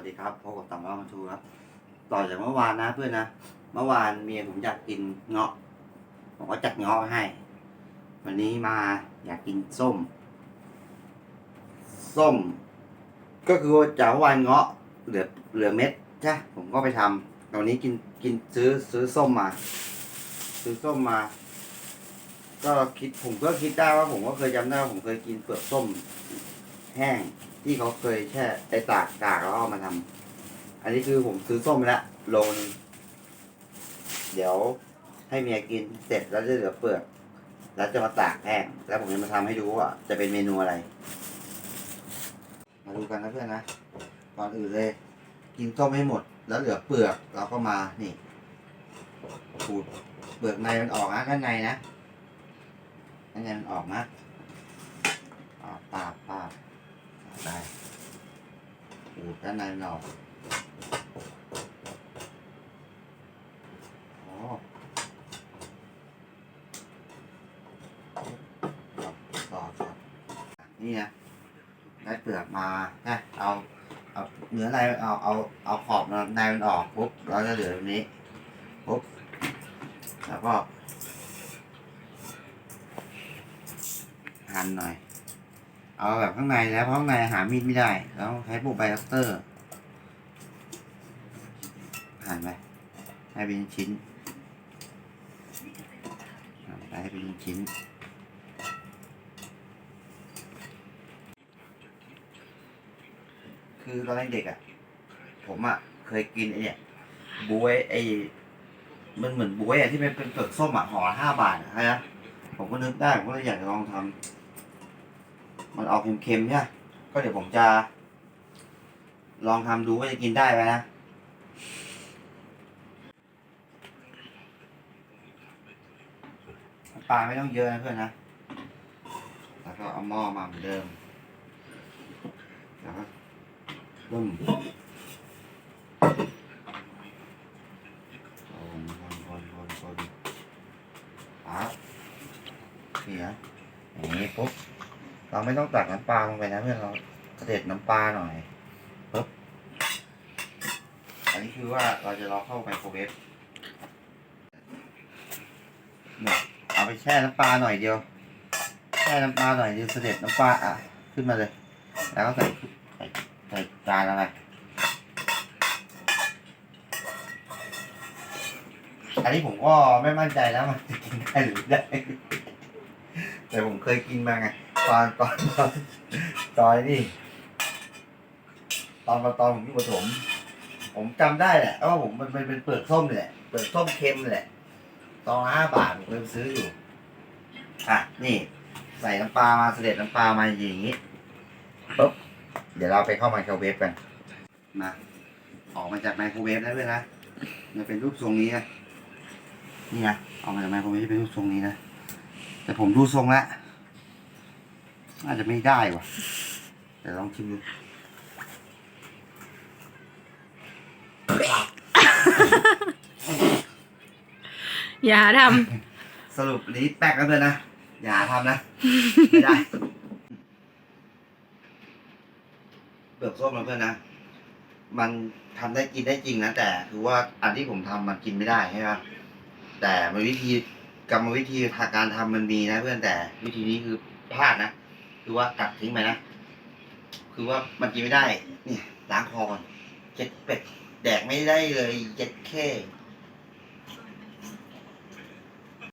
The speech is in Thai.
วัสดีครับพบกับต่างว่ามาทูครับ ต่อจากเมื่อวานนะเพื่อนนะ เมื่อวานเมียผมอยากกินเงาะ ผมก็จัดเงาะให้ วันนี้มาอยากกินส้ม ส้ม ก็คือจากวานเงาะเหลือเหลือเม็ดใช่ผมก็ไปทำตอนนี้กินกินซื้อซื้อส้มมา ซื้อส้มมา ก็คิดผมก็คิดได้ว่าผมก็เคยจำได้ว่าผมเคยกินเปลือกส้ม แห้ง ที่เขาเคยแช่ไอตากตากแล้วเอามาทำอันนี้คือผมซื้อส้มไปแล้วโลนงเดี๋ยวให้เมียกินเสร็จแล้วจะเหลือเปลือกแล้วจะมาตากแห้งแล้วผมจะมาทำให้ดูว่าจะเป็นเมนูอะไร มาดูกันนะเพื่อนนะก่อนอื่นเลย กินส้มให้หมด แล้วเหลือเปลือกเราก็มานี่ขูดเปลือกในมันออกนะข้างในนะข้างในมันออกนะปาบปาบปาบ ได้ขูดด้านในมันออกอ๋อต่อต่อนี่นะได้เปลือกมานะเอาเอาเนื้อในเอาเอาเอาขอบในมันออกปุ๊บเราจะเหลือตรงนี้ปุ๊บแล้วก็หั่นหน่อย เอาแบบข้างในแล้วเพราะข้างในหามีดไม่ได้แล้วใช้พวกไบคัตเตอร์หั่นไปให้เป็นชิ้นหั่นไปให้เป็นชิ้น คือตอนเด็กๆอะ ผมอะ เคยกินไอ้เนี่ยบวยไอ้มันเหมือนบวยอะที่มันเป็นเปลือกส้มอะห่อห้าบาทอะนะผมก็นึกได้ผมก็เลยอยากจะลองทำ ออกเค็มๆใช่ไหมก็เดี๋ยวผมจะ ลองทำดูว่าจะกินได้ไหมนะปลาไม่ต้องเยอะนะเพื่อนนะ แล้วก็เอาหม้อมาเหมือนเดิม แล้วก็บึ้มคนคนคนคนคนปั๊บเสียอย่างนี้ปุ๊บ เราไม่ต้องตักน้ำปลาลงไปนะเพื่อนเราเสด็จน้ำปลาหน่อยปุ๊บอันนี้คือว่าเราจะรอเข้าไมโครเวฟเนี่ยเอาไปแช่น้ำปลาหน่อยเดียว แช่น้ำปลาหน่อยเดียวเสด็จน้ำปลาอะขึ้นมาเลย แล้วก็ใส่ใส่ใส่จานอะไรอันนี้ผมก็ไม่มั่นใจแล้วมันจะกินได้หรือไม่ได้แต่ผมเคยกินมาไง ตอนตอนตอนนี่ตอนตอนผมอยู่ประถมผมจำได้แหละว่าผมมันเป็นเปลือกส้มนี่แหละเปลือกส้มเค็มนี่แหละตอนห้าบาทผมเคยซื้ออยู่อะนี่ ใส่น้ำปลามาเสด็จน้ำปลามาอย่างนี้ปุ๊บเดี๋ยวเราไปเข้าไมโครเวฟกันนะออกมาจากไมโครเวฟแล้วด้วยนะมันเป็นรูปทรงนี้นะนี่นะออกมาจากไมโครเวฟเป็นรูปทรงนี้นะแต่ผมดูทรงแล้ว น่าจะไม่ได้ว่ะเดี๋ยวลองชิมดูอย่าทสรุปนี้แป๊กแล้วเลยนะ อย่าทำนะ ไม่ได้ เปลือกส้มนะเพื่อนนะ มันทำได้กินได้จริงนะ แต่คือว่าอันที่ผมทำมันกินไม่ได้ใช่ไหมแต่มันวิธีกรรมวิธีทางการทำมันมีนะเพื่อนแต่วิธีนี้คือพลาดนะ คือว่ากัดทิ้งไปนะ คือว่ามันกินไม่ได้เนี่ยล้างคอก่อนเจ็ดเป็ด แดกไม่ได้เลยเจ็ดแค่